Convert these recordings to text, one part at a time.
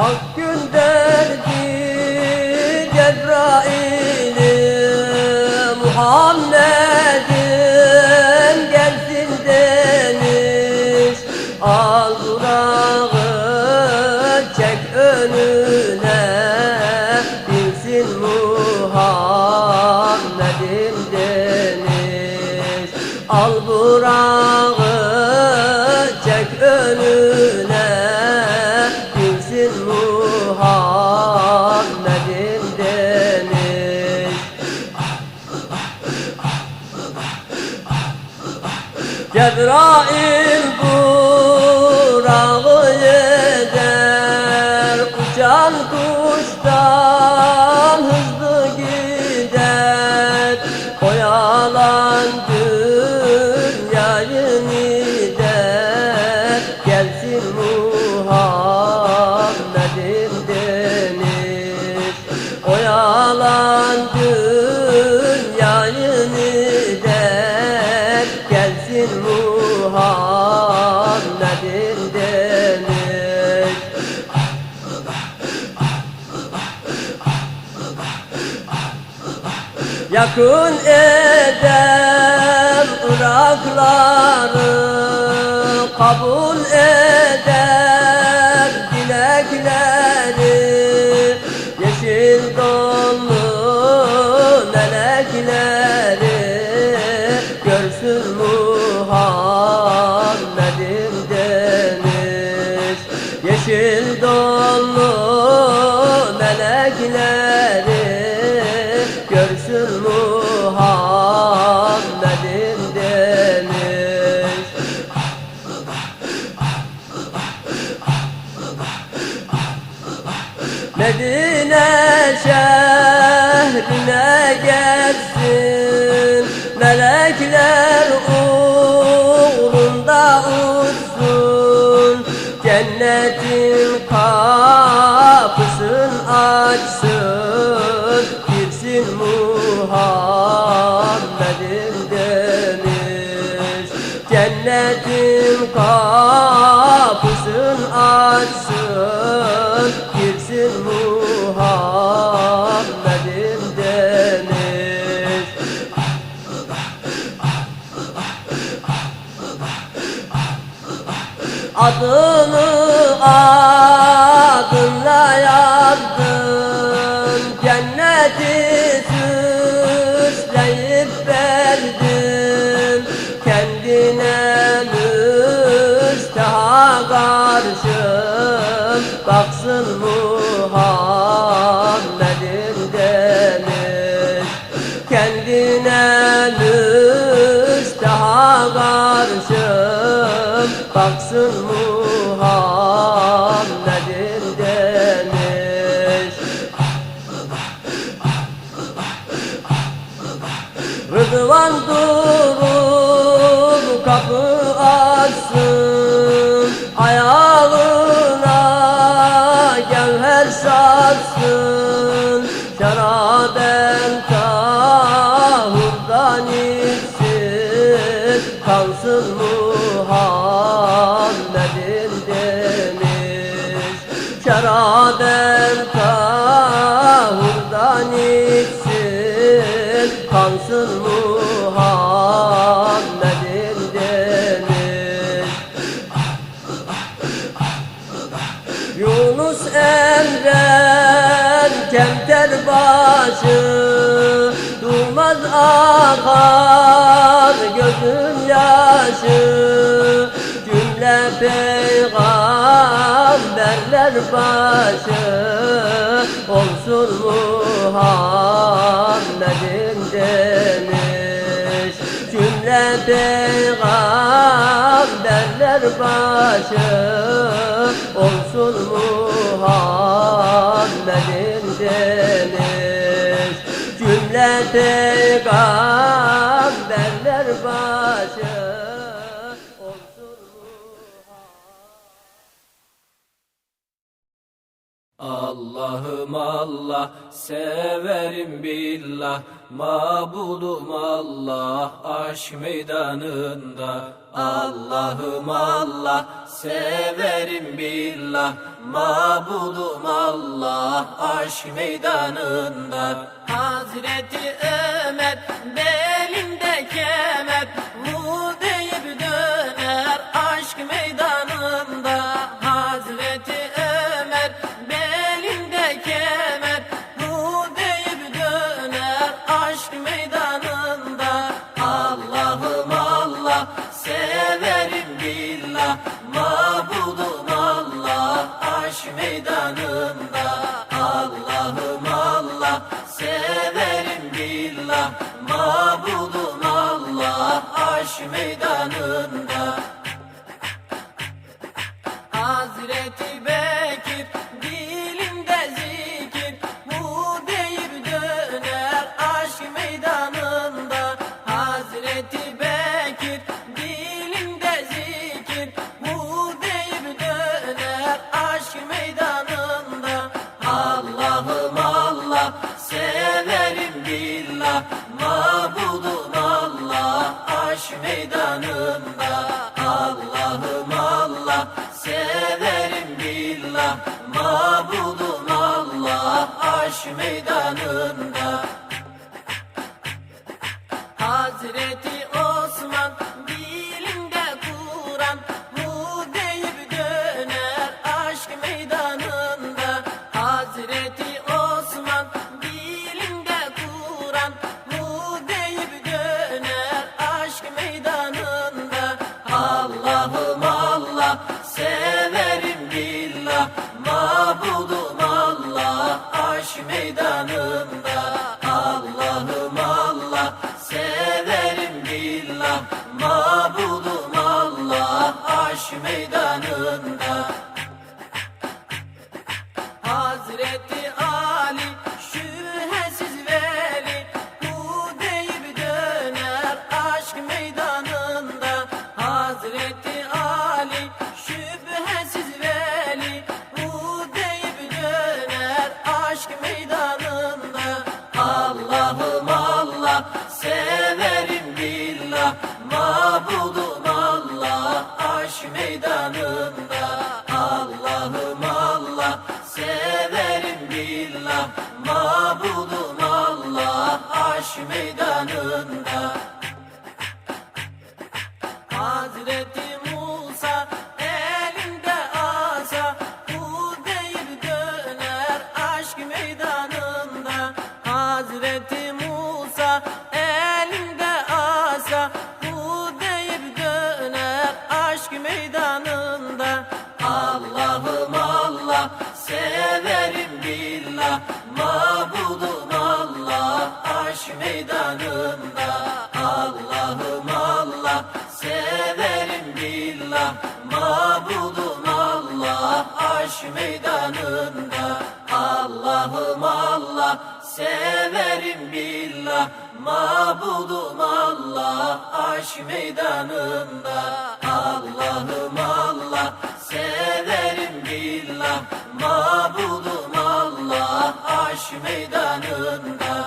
Hak gönderdi Cebrail'i Muhammed'im gelsin demiş. Al durağı çek önüne Bilsin Muhammed'im demiş. Al burağı الكشتار Yakın eder Irakları Kabul eder dilekleri. Yeşil donlu melekleri Görsün Baksın Muhammed'im demiş Kendine müstaha karşı Baksın Muhammed'im demiş Rıdvan durur kapı tahurdan içsin Kalsın Muhammed'im demiş Yunus Emre'm kemter başı Durmaz akar gözüm yaşı. Cümle peygamberler başı Olsun Muhammed'im demiş. Cümle peygamberler başı Olsun Muhammed'im demiş. Cümle peygamberler başı Allah'ım Allah severim billah Mabudum Allah aşk meydanında. Allah'ım Allah severim billah Mabudum Allah aşk meydanında. Hazreti Ömer severim billah Mabudum Allah aşk meydanında meydanında Allah'ım Allah severim billah Mabudum Allah aşk meydanında billah Mabudum Allah aşk meydanında. Allah'ım Allah severim billah. Mabudum Allah aşk meydanında. Allah'ım Allah severim billah. Mabudum Allah aşk meydanında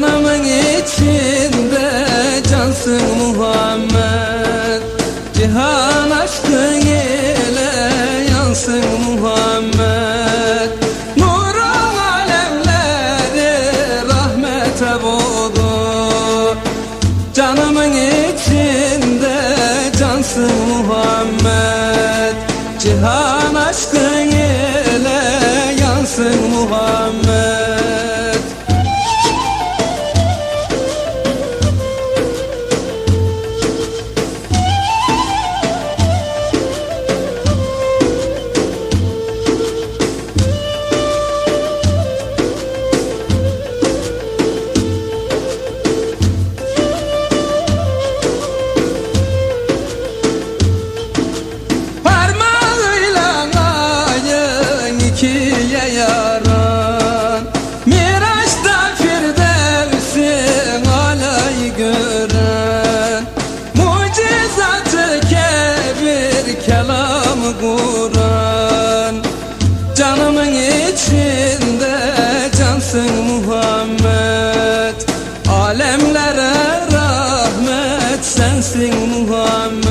Canımın içinde cansın Muhammed. Cihan aşkın ile yansın Muhammed. Nurun alemleri rahmete boğdu. Canımın içinde cansın Muhammed. Cihan aşkın ile yansın Muhammed. Sensin Muhammed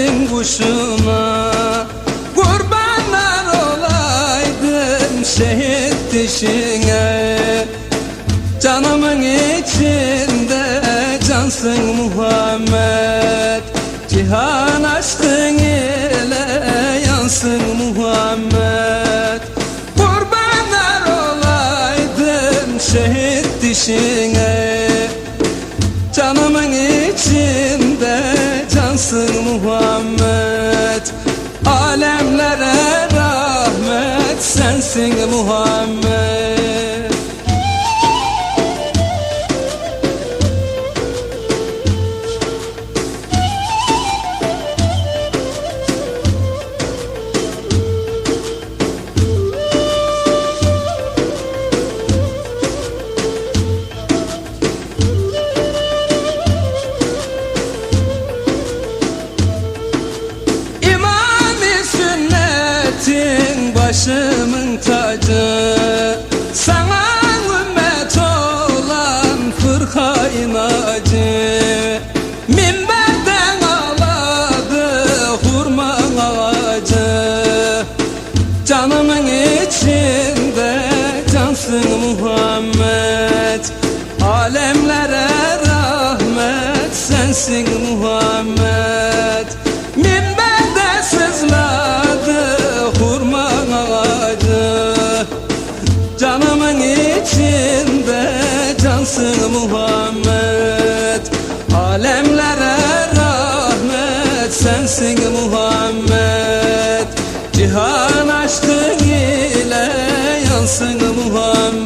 güvercin kuşuna Kurbanlar olaydım şehit dişine. Canımın içinde cansın Muhammed. Cihan aşkın ile yansın Muhammed. Kurbanlar olaydım şehit dişine. Canımın cansın Muhammed sensin Muhammed. Minberde sızladı hurma ağacı Canımın içinde cansın Muhammed. Alemlere rahmet sensin Muhammed. Cihan aşkın ile yansın Muhammed